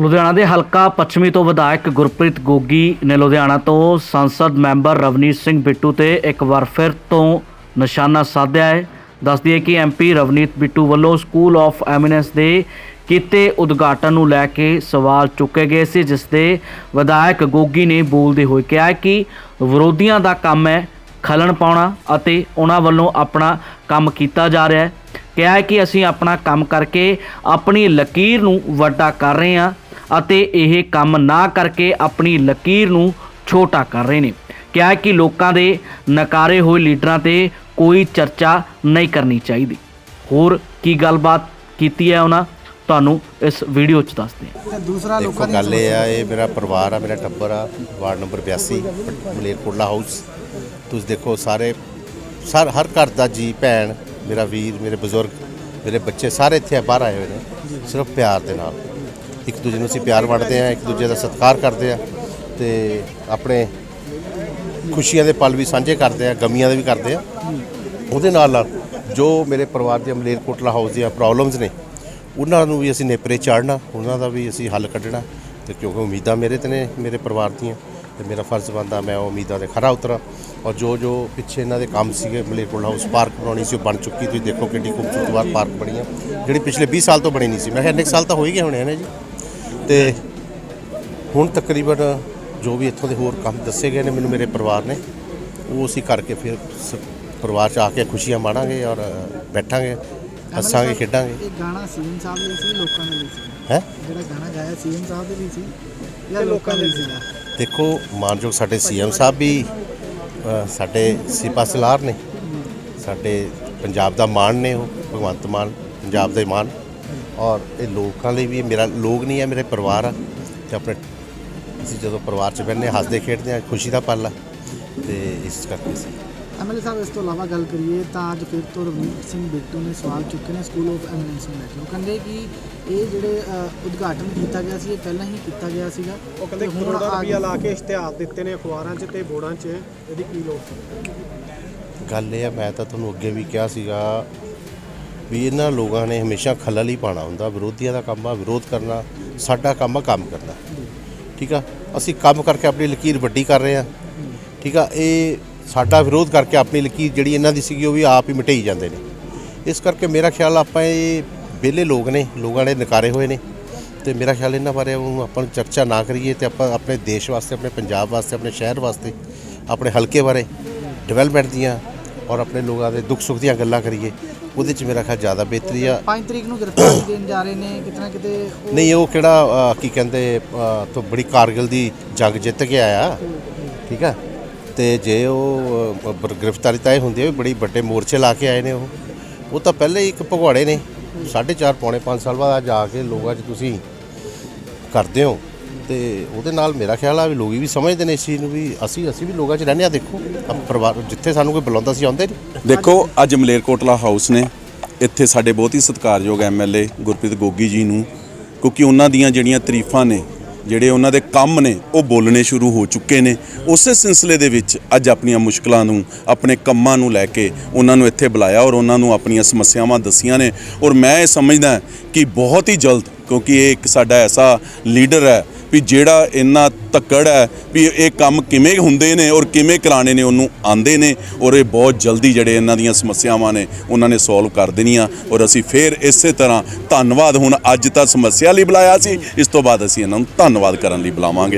ਲੁਧਿਆਣਾ ਦੇ ਹਲਕਾ ਪੱਛਮੀ ਤੋਂ ਵਿਧਾਇਕ ਗੁਰਪ੍ਰੀਤ ਗੋਗੀ ਨੇ ਲੁਧਿਆਣਾ ਤੋਂ ਸੰਸਦ ਮੈਂਬਰ ਰਵਨੀਤ ਸਿੰਘ ਬਿੱਟੂ ਤੇ ਇੱਕ ਵਾਰ ਫਿਰ ਤੋਂ ਨਿਸ਼ਾਨਾ ਸਾਧਿਆ ਹੈ। ਦੱਸਦੀ ਹੈ ਕਿ ਐਮਪੀ ਰਵਨੀਤ ਬਿੱਟੂ ਵੱਲੋਂ ਸਕੂਲ ਆਫ ਐਮੀਨੈਂਸ ਦੇ ਕੀਤੇ ਉਦਘਾਟਨ ਨੂੰ ਲੈ ਕੇ ਸਵਾਲ ਚੁੱਕੇ ਗਏ ਸੀ, ਜਿਸ ਦੇ ਵਿਧਾਇਕ ਗੋਗੀ ਨੇ ਬੋਲਦੇ ਹੋਏ ਕਿਹਾ ਕਿ ਵਿਰੋਧੀਆਂ ਦਾ ਕੰਮ ਹੈ ਖਲਣ ਪਾਉਣਾ ਅਤੇ ਉਹਨਾਂ ਵੱਲੋਂ ਆਪਣਾ ਕੰਮ ਕੀਤਾ ਜਾ ਰਿਹਾ ਹੈ। ਕਿਹਾ ਕਿ ਅਸੀਂ ਆਪਣਾ ਕੰਮ ਕਰਕੇ ਆਪਣੀ ਲਕੀਰ ਨੂੰ ਵੱਡਾ ਕਰ ਰਹੇ ਹਾਂ। ਅਤੇ ਇਹ ਕੰਮ ਨਾ ਕਰਕੇ ਆਪਣੀ ਲਕੀਰ ਨੂੰ ਛੋਟਾ ਕਰ ਰਹੇ ਨੇ। ਕਿਹਾ ਕਿ ਲੋਕਾਂ ਦੇ ਨਕਾਰੇ ਹੋਏ ਲੀਡਰਾਂ ਤੇ ਕੋਈ ਚਰਚਾ ਨਹੀਂ ਕਰਨੀ ਚਾਹੀਦੀ। ਹੋਰ ਕੀ ਗੱਲਬਾਤ ਕੀਤੀ ਹੈ ਉਹਨਾਂ? ਤੁਹਾਨੂੰ ਇਸ ਵੀਡੀਓ 'ਚ ਦੱਸਦੇ ਹਾਂ। ਤੇ ਦੂਸਰਾ ਦੇਖੋ ਲੋਕਾਂ ਦੀ ਗੱਲ ਇਹ ਆ ਇਹ ਮੇਰਾ ਪਰਿਵਾਰ ਆ ਮੇਰਾ ਟੱਬਰ ਆ ਵਾਰਡ ਨੰਬਰ 82 ਮਲੇਰਕੋਟਲਾ ਹਾਊਸ। ਤੁਸੀਂ ਦੇਖੋ ਸਾਰੇ ਸਰ ਹਰ ਘਰ ਦਾ ਜੀ ਭੈਣ ਮੇਰਾ ਵੀਰ ਮੇਰੇ ਬਜ਼ੁਰਗ ਮੇਰੇ ਬੱਚੇ ਸਾਰੇ ਇੱਥੇ ਬਾਹਰ ਆਏ ਹੋਏ ਨੇ ਸਿਰਫ ਪਿਆਰ ਦੇ ਨਾਲ। ਇੱਕ ਦੂਜੇ ਨੂੰ ਅਸੀਂ ਪਿਆਰ ਵੰਡਦੇ ਆ ਇੱਕ ਦੂਜੇ ਦਾ ਸਤਿਕਾਰ ਕਰਦੇ ਆ ਤੇ ਆਪਣੇ ਖੁਸ਼ੀਆਂ ਦੇ ਪਲ ਵੀ ਸਾਂਝੇ ਕਰਦੇ ਆ ਗਮੀਆਂ ਦੇ ਵੀ ਕਰਦੇ ਆ ਉਹਦੇ ਨਾਲ ਨਾਲ ਜੋ ਮੇਰੇ ਪਰਿਵਾਰ ਦੀਆਂ ਮਲੇਰਕੋਟਲਾ ਹਾਊਸ ਦੀਆਂ ਪ੍ਰੋਬਲਮਸ ਨੇ, ਉਹਨਾਂ ਨੂੰ ਵੀ ਅਸੀਂ ਨੇਪਰੇ ਚਾੜਨਾ, ਉਹਨਾਂ ਦਾ ਵੀ ਅਸੀਂ ਹੱਲ ਕੱਢਣਾ ਤੇ ਕਿਉਂਕਿ ਉਮੀਦਾਂ ਮੇਰੇ ਤੇ ਨੇ, ਮੇਰੇ ਪਰਿਵਾਰ ਦੀਆਂ ਤੇ ਮੇਰਾ ਫਰਜ਼ ਬਣਦਾ ਮੈਂ ਉਹ ਉਮੀਦਾਂ ਦੇ ਖਰਾ ਉਤਰਾਂ ਔਰ ਜੋ ਜੋ ਪਿੱਛੇ ਇਹਨਾਂ ਦੇ ਕੰਮ ਸੀਗੇ ਮਲੇਰਕੋਟਲਾ ਹਾਊਸ ਪਾਰਕ ਬਣਾਉਣੀ ਸੀ, ਉਹ ਬਣ ਚੁੱਕੀ ਤੁਸੀਂ ਦੇਖੋ ਕਿੰਨੀ ਖੂਬਸੂਰਤ ਬਾਰ ਪਾਰਕ ਬਣੀ ਆ, ਜਿਹੜੀ ਪਿਛਲੇ 20 ਸਾਲ ਤੋਂ ਬਣੀ ਨਹੀਂ ਸੀ। ਮੈਂ ਕਿਹਾ, ਇੰਨੇ ਕੁ ਸਾਲ ਤਾਂ ਹੋ ਹੀ ਗਏ ਹੋਣੇ ਨੇ ਜੀ। ਤੇ ਹੁਣ ਤਕਰੀਬਨ ਜੋ ਵੀ ਇੱਥੋਂ ਦੇ ਹੋਰ ਕੰਮ ਦੱਸੇ ਗਏ ਨੇ ਮੈਨੂੰ ਮੇਰੇ ਪਰਿਵਾਰ ਨੇ ਉਹ ਅਸੀਂ ਕਰਕੇ ਫਿਰ ਸ- ਪਰਿਵਾਰ 'ਚ ਆ ਕੇ ਖੁਸ਼ੀਆਂ ਮਾਣਾਂਗੇ ਔਰ ਬੈਠਾਂਗੇ ਹੱਸਾਂਗੇ ਖੇਡਾਂਗੇ। ਇਹ ਗਾਣਾ ਸੀਐਮ ਸਾਹਿਬ ਲਈ ਸੀ ਲੋਕਾਂ ਦੇ ਲਈ ਸੀ ਹੈ? ਜਿਹੜਾ ਗਾਣਾ ਗਾਇਆ ਸੀਐਮ ਸਾਹਿਬ ਦੇ ਲਈ ਸੀ ਜਾਂ ਲੋਕਾਂ ਦੇ ਲਈ ਸੀਗਾ? ਦੇਖੋ ਮਾਨਯੋਗ ਸਾਡੇ ਸੀਐਮ ਸਾਹਿਬ ਵੀ ਅ, ਸਾਡੇ ਸਿਪਾ ਸਲਾਰ ਨੇ। ਸਾਡੇ ਪੰਜਾਬ ਦਾ ਮਾਣ ਨੇ ਉਹ ਭਗਵੰਤ ਮਾਨ ਪੰਜਾਬ ਦੇ ਮਾਣ। ਔਰ ਇਹ ਲੋਕਾਂ ਲਈ ਵੀ ਮੇਰਾ ਲੋਕ ਨਹੀਂ ਹੈ ਮੇਰੇ ਪਰਿਵਾਰ ਆ। ਤੇ ਆਪਣੇ ਅਸੀਂ ਜਦੋਂ ਪਰਿਵਾਰ 'ਚ ਬੈਠਦੇ ਹਾਂ ਹੱਸਦੇ ਖੇਡਦੇ ਹਾਂ ਖੁਸ਼ੀ ਦਾ ਪਲ ਆ। ਤੇ ਇਸ ਕਰਕੇ ਸੀ ਐਮਐਲਏ ਸਾਹਿਬ ਇਸ ਤੋਂ ਇਲਾਵਾ ਗੱਲ ਕਰੀਏ ਤਾਂ ਅੱਜ ਫਿਰ ਤੋਂ ਰਵਨੀਤ ਸਿੰਘ ਬਿੱਟੂ ਨੇ ਸਵਾਲ ਚੁੱਕੇ ਨੇ ਸਕੂਲ ਆਫ ਐਮੀਨੈਂਸ ਨੂੰ ਲੈ ਕੇ। ਉਹ ਕਹਿੰਦੇ ਕਿ ਇਹ ਜਿਹੜੇ ਅ, ਉਦਘਾਟਨ ਕੀਤਾ ਗਿਆ ਸੀ ਇਹ ਪਹਿਲਾਂ ਹੀ ਕੀਤਾ ਗਿਆ ਸੀਗਾ। ਉਹ ਕਹਿੰਦੇ ਤੇ ਹੁਣ ਕਰੋੜਾਂ ਆ- ਲਾ ਕੇ ਇਸ਼ਤਿਹਾਰ ਦਿੱਤੇ ਨੇ ਅਖਬਾਰਾਂ 'ਚ ਤੇ ਬੋਰਡਾਂ 'ਚ ਇਹਦੀ ਕੀ ਲੋੜ ਸੀ? ਗੱਲ ਇਹ ਆ ਮੈਂ ਤਾਂ ਤੁਹਾਨੂੰ ਅੱਗੇ ਵੀ ਕਿਹਾ ਸੀਗਾ ਵੀ ਇਹਨਾਂ ਲੋਕਾਂ ਨੇ ਹਮੇਸ਼ਾ ਖਲਲ ਹੀ ਪਾਣਾ ਹੁੰਦਾ, ਵਿਰੋਧੀਆਂ ਦਾ ਕੰਮ ਆ, ਵਿਰੋਧ ਕਰਨਾ, ਸਾਡਾ ਕੰਮ ਆ, ਕੰਮ ਕਰਨਾ। ਠੀਕ ਆ? ਅਸੀਂ ਕੰਮ ਕਰਕੇ ਆਪਣੀ ਲਕੀਰ ਵੱਡੀ ਕਰ ਰਹੇ ਆ। ਠੀਕ ਆ? ਇਹ ਸਾਡਾ ਵਿਰੋਧ ਕਰਕੇ ਆਪਣੀ ਲਕੀਰ ਜਿਹੜੀ ਇਹਨਾਂ ਦੀ ਸੀਗੀ, ਉਹ ਵੀ ਆਪ ਹੀ ਮਿਟਾਈ ਜਾਂਦੇ ਨੇ। ਇਸ ਕਰਕੇ ਮੇਰਾ ਖਿਆਲ ਆਪਾਂ ਇਹ ਵਿਹਲੇ ਲੋਕ ਨੇ, ਲੋਕਾਂ ਨੇ ਨਕਾਰੇ ਹੋਏ ਨੇ। ਤੇ ਮੇਰਾ ਖਿਆਲ ਇਹਨਾਂ ਬਾਰੇ ਉਹ ਆਪਾਂ ਨੂੰ ਚਰਚਾ ਨਾ ਕਰੀਏ ਤੇ ਆਪਾਂ ਆਪਣੇ ਦੇਸ਼ ਵਾਸਤੇ, ਆਪਣੇ ਪੰਜਾਬ ਵਾਸਤੇ, ਆਪਣੇ ਸ਼ਹਿਰ ਵਾਸਤੇ, ਆਪਣੇ ਹਲਕੇ ਬਾਰੇ ਡਿਵੈਲਪਮੈਂਟ ਦੀਆਂ ਔਰ ਆਪਣੇ ਲੋਕਾਂ ਦੇ ਦੁੱਖ ਸੁੱਖ ਦੀਆਂ ਗੱਲਾਂ ਕਰੀਏ। ਉਹਦੇ 'ਚ ਮੇਰਾ ਖਿਆਲ ਜ਼ਿਆਦਾ ਬਿਹਤਰੀ ਆ। 5 ਤਰੀਕ ਨੂੰ ਗ੍ਰਿਫਤਾਰੀ ਦੇਣ ਜਾ ਰਹੇ ਨੇ ਕਿਤੇ ਨਾ ਕਿਤੇ ਉਹ- ਨਹੀਂ ਉਹ ਕਿਹੜਾ ਅ, ਕੀ ਕਹਿੰਦੇ ਅ, ਤੋਂ ਬੜੀ ਕਾਰਗਿਲ ਦੀ ਜੰਗ ਜਿੱਤ ਕੇ ਆਇਆ। ਠੀਕ ਆ? ਤੇ ਜੇ ਉਹ ਅ, ਬ- ਗ੍ਰਿਫਤਾਰੀ ਤਾਂ ਇਹ ਹੁੰਦੀ ਹੈ ਵੀ ਬੜੀ ਵੱਡੇ ਮੋਰਚੇ ਲਾ ਕੇ ਆਏ ਨੇ ਉਹ। ਉਹ ਤਾਂ ਪਹਿਲੇ ਹੀ ਇੱਕ ਭਗੌੜੇ ਨੇ। 4.5 ਪੌਣੇ 5 ਸਾਲ ਬਾਅਦ ਅੱਜ ਆ ਕੇ ਲੋਕਾਂ 'ਚ ਤੁਸੀਂ ਕਰਦੇ ਹੋ। ਤੇ ਉਹਦੇ ਨਾਲ ਮੇਰਾ ਖਿਆਲ ਆ ਵੀ ਲੋਕੀ ਵੀ ਸਮਝਦੇ ਨੇ ਇਸ ਚੀਜ਼ ਨੂੰ ਵੀ ਅਸੀਂ ਅਸੀਂ ਵੀ ਲੋਕਾਂ 'ਚ ਰਹਿੰਦੇ ਆ ਦੇਖੋ। ਆਪ ਪਰਿਵਾਰ ਜਿੱਥੇ ਸਾਨੂੰ ਕੋਈ ਬੁਲਾਉਂਦਾ ਸੀ, ਆਉਂਦੇ ਨਹੀਂ। ਦੇਖੋ, ਅੱਜ ਮਲੇਰਕੋਟਲਾ ਹਾਊਸ ਨੇ ਇੱਥੇ ਸਾਡੇ ਬਹੁਤ ਹੀ ਸਤਿਕਾਰਯੋਗ ਐਮਐਲਏ ਗੁਰਪ੍ਰੀਤ ਗੋਗੀ ਜੀ ਨੂੰ, ਕਿਉਂਕਿ ਉਹਨਾਂ ਦੀਆਂ ਜਿਹੜੀਆਂ ਤਾਰੀਫਾਂ ਨੇ, ਜਿਹੜੇ ਉਹਨਾਂ ਦੇ ਕੰਮ ਨੇ, ਉਹ ਬੋਲਣੇ ਸ਼ੁਰੂ ਹੋ ਚੁੱਕੇ ਨੇ। ਉਸੇ ਸਿਲਸਿਲੇ ਦੇ ਵਿੱਚ ਅੱਜ ਆਪਣੀਆਂ ਮੁਸ਼ਕਲਾਂ ਨੂੰ, ਆਪਣੇ ਕੰਮਾਂ ਨੂੰ ਲੈ ਕੇ ਉਹਨਾਂ ਨੂੰ ਇੱਥੇ ਬੁਲਾਇਆ ਔਰ ਉਹਨਾਂ ਨੂੰ ਆਪਣੀਆਂ ਸਮੱਸਿਆਵਾਂ ਦੱਸੀਆਂ ਨੇ। ਔਰ ਮੈਂ ਇਹ ਸਮਝਦਾ ਕਿ ਬਹੁਤ ਹੀ ਜਲਦ, ਕਿਉਂਕਿ ਇਹ ਇੱਕ ਸਾਡਾ ਐਸਾ ਲੀਡਰ ਹੈ ਵੀ ਜਿਹੜਾ ਇੰਨਾ ਤੱਕੜ ਹੈ ਵੀ ਇਹ ਕੰਮ ਕਿਵੇਂ ਹੁੰਦੇ ਨੇ ਔਰ ਕਿਵੇਂ ਕਰਾਣੇ ਨੇ ਉਹਨੂੰ ਆਂਦੇ ਨੇ ਔਰ ਇਹ ਬਹੁਤ ਜਲਦੀ ਜਿਹੜੇ ਇਹਨਾਂ ਦੀਆਂ ਸਮੱਸਿਆਵਾਂ ਨੇ ਉਹਨਾਂ ਨੇ ਸੋਲਵ ਕਰ ਦੇਣੀਆਂ ਔਰ ਅਸੀਂ ਫੇਰ ਇਸੇ ਤਰ੍ਹਾਂ ਧੰਨਵਾਦ। ਹੁਣ ਅੱਜ ਤਾਂ ਸਮੱਸਿਆ ਲਈ ਬੁਲਾਇਆ ਸੀ। ਇਸ ਤੋਂ ਬਾਅਦ ਅਸੀਂ ਇਹਨਾਂ ਨੂੰ ਧੰਨਵਾਦ ਕਰਨ ਲਈ ਬੁਲਾਵਾਂਗੇ।